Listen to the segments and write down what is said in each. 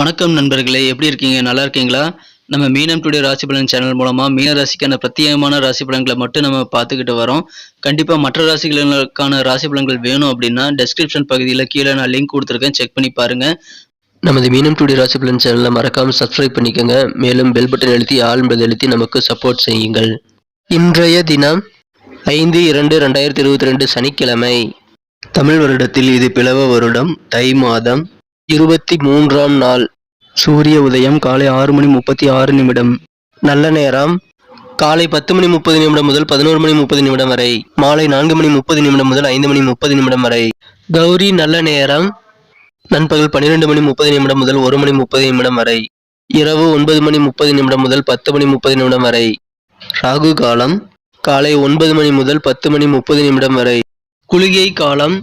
வணக்கம் நண்பர்களே எப்படி இருக்கீங்க? நல்லா இருக்கீங்களா? நம்ம மீனம் டுடே ராசி பலன் சேனல் மூலமாக மீன ராசிக்கான பிரத்யேகமான ராசி பலன்களை மட்டும் நம்ம பார்த்துக்கிட்டு வரோம். கண்டிப்பாக மற்ற ராசிகளுக்கான ராசி பலன்கள் வேணும் அப்படின்னா டெஸ்கிரிப்ஷன் பகுதியில் கீழே நான் லிங்க் கொடுத்துருக்கேன். செக் பண்ணி பாருங்க. நமது மீனம் டுடே ராசி பலன் சேனலை மறக்காம சப்ஸ்கிரைப் பண்ணிக்கோங்க. மேலும் பெல் பட்டன் எழுத்தி ஆல் என்பதை எழுத்தி நமக்கு சப்போர்ட் செய்யுங்கள். இன்றைய தினம் ஐந்து இரண்டு ரெண்டாயிரத்தி இருபத்தி ரெண்டு சனிக்கிழமை. தமிழ் வருடத்தில் இது பிளவ வருடம். தை மாதம் இருபத்தி மூன்றாம் நாள் சூரிய உதயம் காலை ஆறு மணி முப்பத்தி ஆறு நிமிடம் நல்ல நேரம் காலை பத்து மணி முப்பது நிமிடம் முதல் பதினோரு மணி முப்பது நிமிடம் வரை மாலை நான்கு மணி முப்பது நிமிடம் முதல் ஐந்து மணி முப்பது நிமிடம் வரை கௌரி நல்ல நேரம் நண்பகல் பன்னிரெண்டு மணி முப்பது நிமிடம் முதல் ஒரு மணி முப்பது நிமிடம் வரை இரவு ஒன்பது மணி முப்பது நிமிடம் முதல் பத்து மணி முப்பது நிமிடம் வரை ராகு காலம் காலை ஒன்பது மணி முதல் பத்து மணி முப்பது நிமிடம் வரை குளிகை காலம்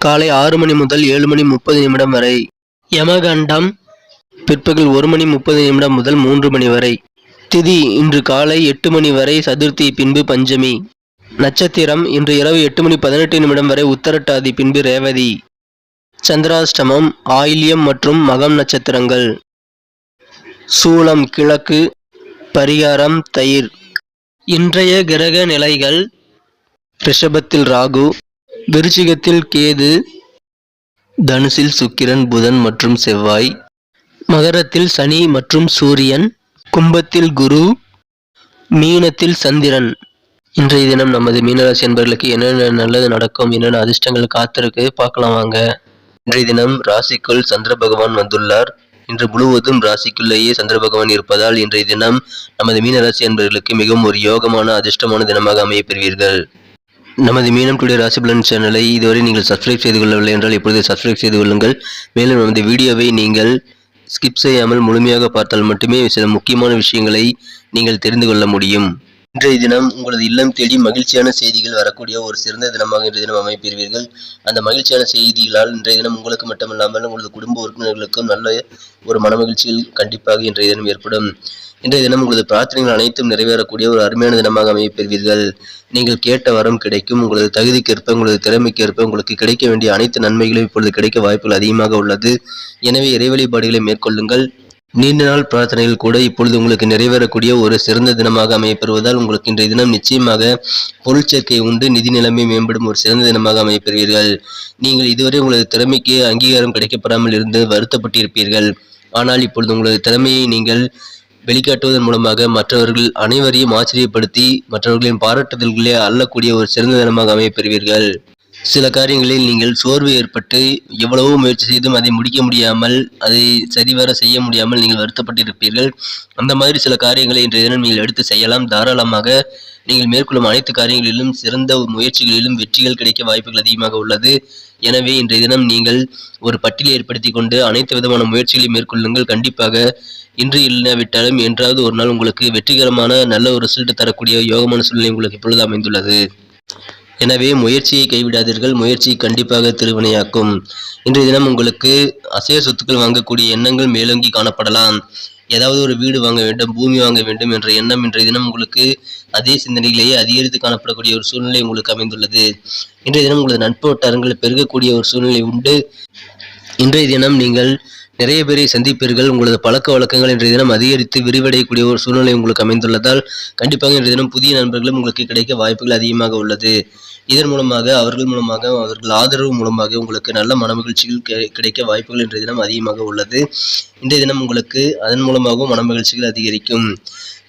காலை ஆறு மணி முதல் ஏழு மணி முப்பது நிமிடம் வரை யமகண்டம். பிற்பகல் ஒரு மணி முப்பது நிமிடம் முதல் மூன்று மணி வரை. திதி இன்று காலை எட்டு மணி வரை சதுர்த்தி பின்பு பஞ்சமி. நட்சத்திரம் இன்று இரவு எட்டு மணி பதினெட்டு நிமிடம் வரை உத்தரட்டாதி பின்பு ரேவதி. சந்திராஷ்டமம் ஆயில்யம் மற்றும் மகம் நட்சத்திரங்கள். சூலம் கிழக்கு பரிகாரம் தயிர். இன்றைய கிரக நிலைகள் ரிஷபத்தில் ராகு விருச்சிகத்தில் கேது தனுசில் சுக்கிரன் புதன் மற்றும் செவ்வாய். மகரத்தில் சனி மற்றும் சூரியன். கும்பத்தில் குரு. மீனத்தில் சந்திரன். இன்றைய தினம் நமது மீனராசி என்பவர்களுக்கு என்னென்ன நல்லது நடக்கும் என்னென்ன அதிர்ஷ்டங்கள் காத்திருக்கு பார்க்கலாம் வாங்க. இன்றைய தினம் ராசிக்குள் சந்திர பகவான் வந்துள்ளார். இன்று முழுவதும் ராசிக்குள்ளேயே சந்திர பகவான் இருப்பதால் இன்றைய தினம் நமது மீனராசி என்பவர்களுக்கு மிகவும் ஒரு யோகமான அதிர்ஷ்டமான தினமாக அமையப்பெறுவீர்கள் நமது மீனம் டுடே ராசிபலன் சேனலை இதுவரை நீங்கள் சப்ஸ்கிரைப் செய்து கொள்ளவில்லை என்றால் இப்பொழுது சப்ஸ்கிரைப் செய்து கொள்ளுங்கள் மேலும் நமது வீடியோவை நீங்கள் ஸ்கிப் செய்யாமல் முழுமையாக பார்த்தால் மட்டுமே சில முக்கியமான விஷயங்களை நீங்கள் தெரிந்து கொள்ள முடியும். இன்றைய தினம் உங்களது இல்லம் தேடி மகிழ்ச்சியான செய்திகள் வரக்கூடிய ஒரு சிறந்த தினமாக இன்றைய தினம் அமைப்பெறுவீர்கள் அந்த மகிழ்ச்சியான செய்திகளால் இன்றைய தினம் உங்களுக்கு மட்டுமல்லாமல் உங்களது குடும்ப உறுப்பினர்களுக்கும் நல்ல ஒரு மனமகிழ்ச்சிகள் கண்டிப்பாக இன்றைய தினம் ஏற்படும். இன்றைய தினம் உங்களது பிரார்த்தனைகள் அனைத்தும் நிறைவேறக்கூடிய ஒரு அருமையான தினமாக அமையப்பெறுவீர்கள். நீங்கள் கேட்ட வரம் கிடைக்கும் உங்களது தகுதிக்கேற்ப உங்களது திறமைக்கேற்ப உங்களுக்கு கிடைக்க வேண்டிய அனைத்து நன்மைகளும் இப்பொழுது கிடைக்க வாய்ப்புகள் அதிகமாக உள்ளது. எனவே இறைவழிபாடுகளை மேற்கொள்ளுங்கள். நீண்ட நாள் பிரார்த்தனைகள் கூட இப்பொழுது உங்களுக்கு நிறைவேறக்கூடிய ஒரு சிறந்த தினமாக அமையப்பெறுவதால் உங்களுக்கு இன்றைய தினம் நிச்சயமாக பொருள் சேர்க்கை உண்டு நிதி நிலைமை மேம்படும் ஒரு சிறந்த தினமாக அமையப்பெறுவீர்கள். நீங்கள் இதுவரை உங்களது திறமைக்கு அங்கீகாரம் கிடைக்கப்படாமல் இருந்து வருத்தப்பட்டிருப்பீர்கள். ஆனால் இப்பொழுது உங்களது திறமையை நீங்கள் வெளிக்காட்டுவதன் மூலமாக மற்றவர்கள் அனைவரையும் ஆச்சரியப்படுத்தி மற்றவர்களின் பாராட்டுதல்களே அள்ளக்கூடிய ஒரு சிறந்த தினமாக அமையப்பெறுவீர்கள். சில காரியங்களில் நீங்கள் சோர்வு ஏற்பட்டு எவ்வளவோ முயற்சி செய்தும் அதை முடிக்க முடியாமல் அதை சரிவர செய்ய முடியாமல் நீங்கள் வருத்தப்பட்டிருப்பீர்கள். அந்த மாதிரி சில காரியங்களை இன்றைய தினம் நீங்கள் எடுத்து செய்யலாம். தாராளமாக நீங்கள் மேற்கொள்ளும் அனைத்து காரியங்களிலும் சிறந்த முயற்சிகளிலும் வெற்றிகள் கிடைக்க வாய்ப்புகள் அதிகமாக உள்ளது. எனவே இன்றைய தினம் நீங்கள் ஒரு பட்டியலை ஏற்படுத்தி கொண்டு அனைத்து விதமான முயற்சிகளையும் மேற்கொள்ளுங்கள். கண்டிப்பாக இன்று இல்லாவிட்டாலும் என்றாவது ஒரு நாள் உங்களுக்கு வெற்றிகரமான நல்ல ஒரு ரிசல்ட் தரக்கூடிய யோகமான சூழ்நிலை உங்களுக்கு இப்பொழுது அமைந்துள்ளது. எனவே முயற்சியை கைவிடாதீர்கள். முயற்சி கண்டிப்பாக திருவினையாக்கும். இன்றைய தினம் உங்களுக்கு அசைய சொத்துக்கள் வாங்கக்கூடிய எண்ணங்கள் மேலோங்கி காணப்படலாம். ஏதாவது ஒரு வீடு வாங்க வேண்டும் பூமி வாங்க வேண்டும் என்ற எண்ணம் இன்றைய தினம் உங்களுக்கு அதே சிந்தனையிலேயே அதிகரித்து காணப்படக்கூடிய ஒரு சூழ்நிலை உங்களுக்கு அமைந்துள்ளது. இன்றைய தினம் உங்களது நட்பு வட்டாரங்கள் பெருகக்கூடிய ஒரு சூழ்நிலை உண்டு. இன்றைய தினம் நீங்கள் நிறைய பேரை சந்திப்பீர்கள். உங்களது பழக்க வழக்கங்கள் இன்றைய தினம் அதிகரித்து விரிவடையக்கூடிய ஒரு சூழ்நிலை உங்களுக்கு அமைந்துள்ளதால் கண்டிப்பாக இன்றைய தினம் புதிய நண்பர்களும் உங்களுக்கு கிடைக்க வாய்ப்புகள் அதிகமாக உள்ளது. இதன் மூலமாக அவர்கள் மூலமாக அவர்கள் ஆதரவு மூலமாக உங்களுக்கு நல்ல மனமகிழ்ச்சிகள் கிடைக்க வாய்ப்புகள் இன்றைய தினம் அதிகமாக உள்ளது. இன்றைய தினம் உங்களுக்கு அதன் மூலமாகவும் மனமகிழ்ச்சிகள் அதிகரிக்கும்.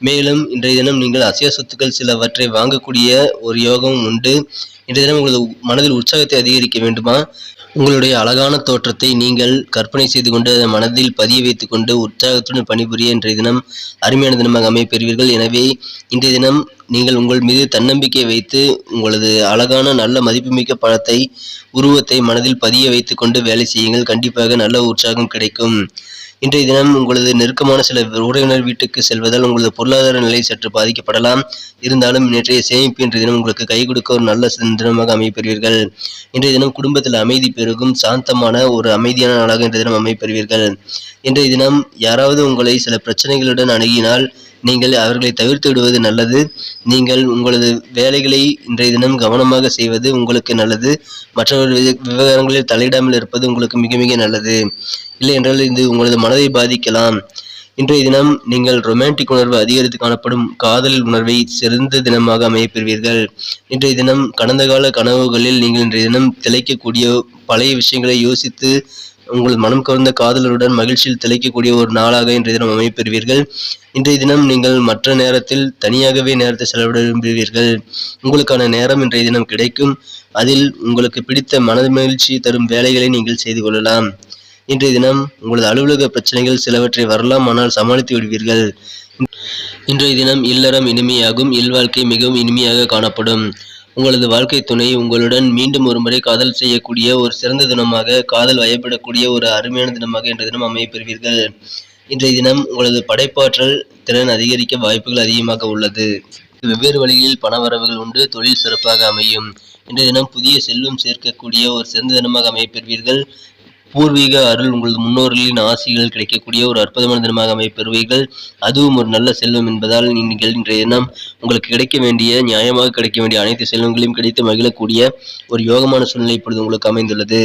மேலும் இன்றைய தினம் நீங்கள் அசைய சொத்துக்கள் சிலவற்றை வாங்கக்கூடிய ஒரு யோகம் உண்டு. இன்றைய தினம் உங்களது மனதில் உற்சாகத்தை அதிகரிக்க வேண்டுமா? உங்களுடைய அழகான தோற்றத்தை நீங்கள் கற்பனை செய்து கொண்டு அதை மனதில் பதிய வைத்து கொண்டு உற்சாகத்துடன் பணிபுரிய இன்றைய தினம் அருமையான தினமாக அமைப்பெறுவீர்கள் எனவே இன்றைய தினம் நீங்கள் உங்கள் மீது தன்னம்பிக்கை வைத்து உங்களது அழகான நல்ல மதிப்புமிக்க பழத்தை உருவத்தை மனதில் பதிய வைத்து கொண்டு வேலை செய்யுங்கள். கண்டிப்பாக நல்ல உற்சாகம் கிடைக்கும். இன்றைய தினம் உங்களது நெருக்கமான சில உறவினர் வீட்டுக்கு செல்வதால் உங்களது பொருளாதார நிலை சற்று பாதிக்கப்படலாம். இருந்தாலும் நேற்றைய சேமிப்பு இன்றைய தினம் உங்களுக்கு கை கொடுக்க ஒரு நல்ல தினமாக அமைப்பெறுவீர்கள் இன்றைய தினம் குடும்பத்தில் அமைதி பெருகும் சாந்தமான ஒரு அமைதியான நாளாக இன்றைய தினம் அமைப்பெறுவீர்கள் இன்றைய தினம் யாராவது உங்களை சில பிரச்சனைகளுடன் அணுகினால் நீங்கள் அவர்களை தவிர்த்து விடுவது நல்லது. நீங்கள் உங்களது வேலைகளை இன்றைய தினம் கவனமாக செய்வது உங்களுக்கு நல்லது. மற்றவர்கள் விவகாரங்களில் தலையிடாமல் இருப்பது உங்களுக்கு மிக மிக நல்லது. இல்லை என்றால் இது உங்களது மனதை பாதிக்கலாம். இன்றைய தினம் நீங்கள் ரொமான்டிக் உணர்வு அதிகரித்து காணப்படும் காதல் உணர்வை சிறந்த தினமாக அமையப்பெறுவீர்கள். இன்றைய தினம் கடந்த கால கனவுகளில் நீங்கள் இன்றைய தினம் திளைக்கக்கூடிய பழைய விஷயங்களை யோசித்து உங்கள் மனம் கவர்ந்த காதலருடன் மகிழ்ச்சியில் திளைக்கக்கூடிய ஒரு நாளாக இன்றைய தினம் அமைப்பெறுவீர்கள் இன்றைய தினம் நீங்கள் மற்ற நேரத்தில் தனியாகவே நேரத்தை செலவிட விரும்புவீர்கள். உங்களுக்கான நேரம் இன்றைய தினம் கிடைக்கும். அதில் உங்களுக்கு பிடித்த மன மகிழ்ச்சி தரும் வேலைகளை நீங்கள் செய்து கொள்ளலாம். இன்றைய தினம் உங்களது அலுவலக பிரச்சனைகள் சிலவற்றை வரலாம் ஆனால் சமாளித்து விடுவீர்கள். இன்றைய தினம் இல்லறம் இனிமையாகும். இல்வாழ்க்கை மிகவும் இனிமையாக காணப்படும். உங்களது வாழ்க்கை துணை உங்களுடன் மீண்டும் ஒரு முறை காதல் செய்யக்கூடிய ஒரு சிறந்த தினமாக காதல் வயப்படக்கூடிய ஒரு அருமையான தினமாக இன்றைய தினம் அமையப்பெறுவீர்கள் இன்றைய தினம் உங்களது படைப்பாற்றல் திறன் அதிகரிக்க வாய்ப்புகள் அதிகமாக உள்ளது. வெவ்வேறு வழிகளில் பண வரவுகள் உண்டு தொழில் சிறப்பாக அமையும். இன்றைய தினம் புதிய செல்வம் சேர்க்கக்கூடிய ஒரு சிறந்த தினமாக அமையப்பெறுவீர்கள் பூர்வீக அருள் உங்களது முன்னோர்களின் ஆசிகள் கிடைக்கக்கூடிய ஒரு அற்புதமான தினமாக அமைப்பெறுவீர்கள். அதுவும் ஒரு நல்ல செல்வம் என்பதால் நீங்கள் இன்றைய தினம் உங்களுக்கு கிடைக்க வேண்டிய நியாயமாக கிடைக்க வேண்டிய அனைத்து செல்வங்களையும் கிடைத்து மகிழக்கூடிய ஒரு யோகமான சூழ்நிலை இப்பொழுது உங்களுக்கு அமைந்துள்ளது.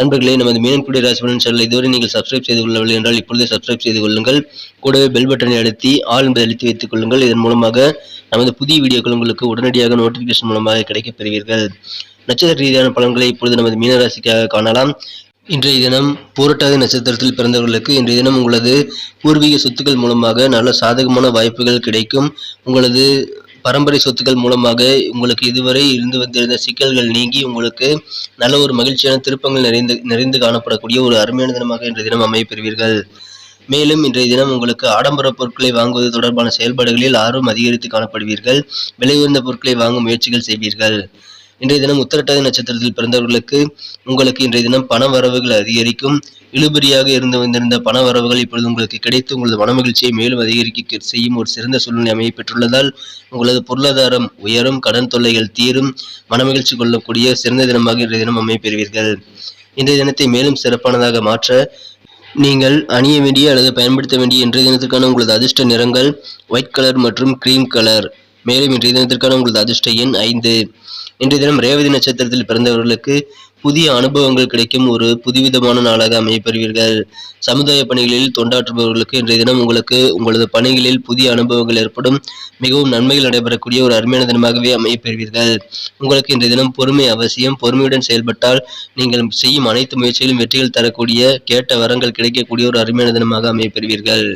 நண்பர்களே நமது மீனன்குடி ராசிபலன் சேனல் இதுவரை நீங்கள் சப்ஸ்கிரைப் செய்து கொள்ளவில்லை என்றால் இப்பொழுதே சப்ஸ்கிரைப் செய்து கொள்ளுங்கள். கூடவே பெல் பட்டனை அழுத்தி ஆல் என்பதை அழுத்தி வைத்துக் கொள்ளுங்கள். இதன் மூலமாக நமது புதிய வீடியோக்கள் உங்களுக்கு உடனடியாக நோட்டிபிகேஷன் மூலமாக கிடைக்கப் பெறுவீர்கள். நட்சத்திர ரீதியான பலன்களை இப்பொழுது நமது மீனராசிக்காக காணலாம். இன்றைய தினம் பூரட்டாதி நட்சத்திரத்தில் பிறந்தவர்களுக்கு இன்றைய தினம் உங்களது பூர்வீக சொத்துக்கள் மூலமாக நல்ல சாதகமான வாய்ப்புகள் கிடைக்கும். உங்களது பரம்பரை சொத்துக்கள் மூலமாக உங்களுக்கு இதுவரை இருந்து வந்திருந்த சிக்கல்கள் நீங்கி உங்களுக்கு நல்ல ஒரு மகிழ்ச்சியான திருப்பங்கள் நிறைந்து நிறைந்து காணப்படக்கூடிய ஒரு அருமையான தினமாக இன்றைய தினம் அமையப்பெறுவீர்கள். மேலும் இன்றைய தினம் உங்களுக்கு ஆடம்பர பொருட்களை வாங்குவது தொடர்பான செயல்பாடுகளில் ஆர்வம் அதிகரித்து காணப்படுவீர்கள். விலை உயர்ந்த பொருட்களை வாங்கும் முயற்சிகள் செய்வீர்கள். இன்றைய தினம் உத்தரட்டாதி நட்சத்திரத்தில் பிறந்தவர்களுக்கு உங்களுக்கு இன்றைய தினம் பண வரவுகள் அதிகரிக்கும். இழுபறியாக இருந்து வந்திருந்த பண வரவுகள் இப்பொழுது உங்களுக்கு கிடைத்து உங்களது மனமகிழ்ச்சியை மேலும் அதிகரிக்க செய்யும் ஒரு சிறந்த சூழ்நிலை அமைய பெற்றுள்ளதால் உங்களது பொருளாதாரம் உயரும் கடன் தொல்லைகள் தீரும் மனமகிழ்ச்சி கொள்ளக்கூடிய சிறந்த தினமாக இன்றைய தினம் அமைப்பெறுவீர்கள் இன்றைய தினத்தை மேலும் சிறப்பானதாக மாற்ற நீங்கள் அணிய வேண்டிய அல்லது பயன்படுத்த வேண்டிய இன்றைய தினத்திற்கான உங்களது அதிர்ஷ்ட நிறங்கள் ஒயிட் கலர் மற்றும் கிரீம் கலர் மேலும் இன்றைய தினத்திற்கான உங்களது அதிர்ஷ்ட எண் ஐந்து. இன்றைய தினம் ரேவதி நட்சத்திரத்தில் பிறந்தவர்களுக்கு புதிய அனுபவங்கள் கிடைக்கும் ஒரு புதுவிதமான நாளாக அமையப்பெறுவீர்கள். சமுதாய பணிகளில் தொண்டாற்றுபவர்களுக்கு இன்றைய தினம் உங்களுக்கு உங்களது பணிகளில் புதிய அனுபவங்கள் ஏற்படும் மிகவும் நன்மைகள் நடைபெறக்கூடிய ஒரு அருமையான தினமாகவே அமையப்பெறுவீர்கள். உங்களுக்கு இன்றைய தினம் பொறுமை அவசியம் பொறுமையுடன் செயல்பட்டால் நீங்கள் செய்யும் அனைத்து முயற்சிகளும் வெற்றிகள் தரக்கூடிய கேட்ட வரங்கள் கிடைக்கக்கூடிய ஒரு அருமையான தினமாக அமையப்பெறுவீர்கள்.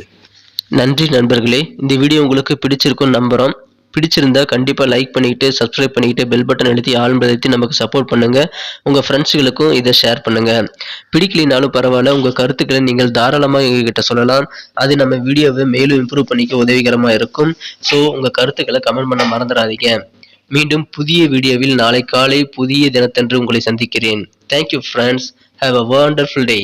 நன்றி நண்பர்களே இந்த வீடியோ உங்களுக்கு பிடிச்சிருக்கும் நம்புகிறோம் பிடிச்சிருந்தா கண்டிப்பாக லைக் பண்ணிக்கிட்டு சப்ஸ்கிரைப் பண்ணிக்கிட்டு பெல் பட்டன் அழுத்தி ஆல் நமக்கு சப்போர்ட் பண்ணுங்கள் உங்கள் ஃப்ரெண்ட்ஸுகளுக்கும் இதை ஷேர் பண்ணுங்கள் பிடிக்கலினாலும் பரவாயில்ல உங்கள் கருத்துக்களை நீங்கள் தாராளமாக எங்ககிட்ட சொல்லலாம். அது நம்ம வீடியோவை மேலும் இம்ப்ரூவ் பண்ணிக்க உதவிகரமாக இருக்கும். ஸோ உங்கள் கருத்துக்களை கமெண்ட் பண்ண மறந்துடாதீங்க. மீண்டும் புதிய வீடியோவில் நாளை காலை புதிய தினத்தன்று உங்களை சந்திக்கிறேன். Thank you friends have a wonderful day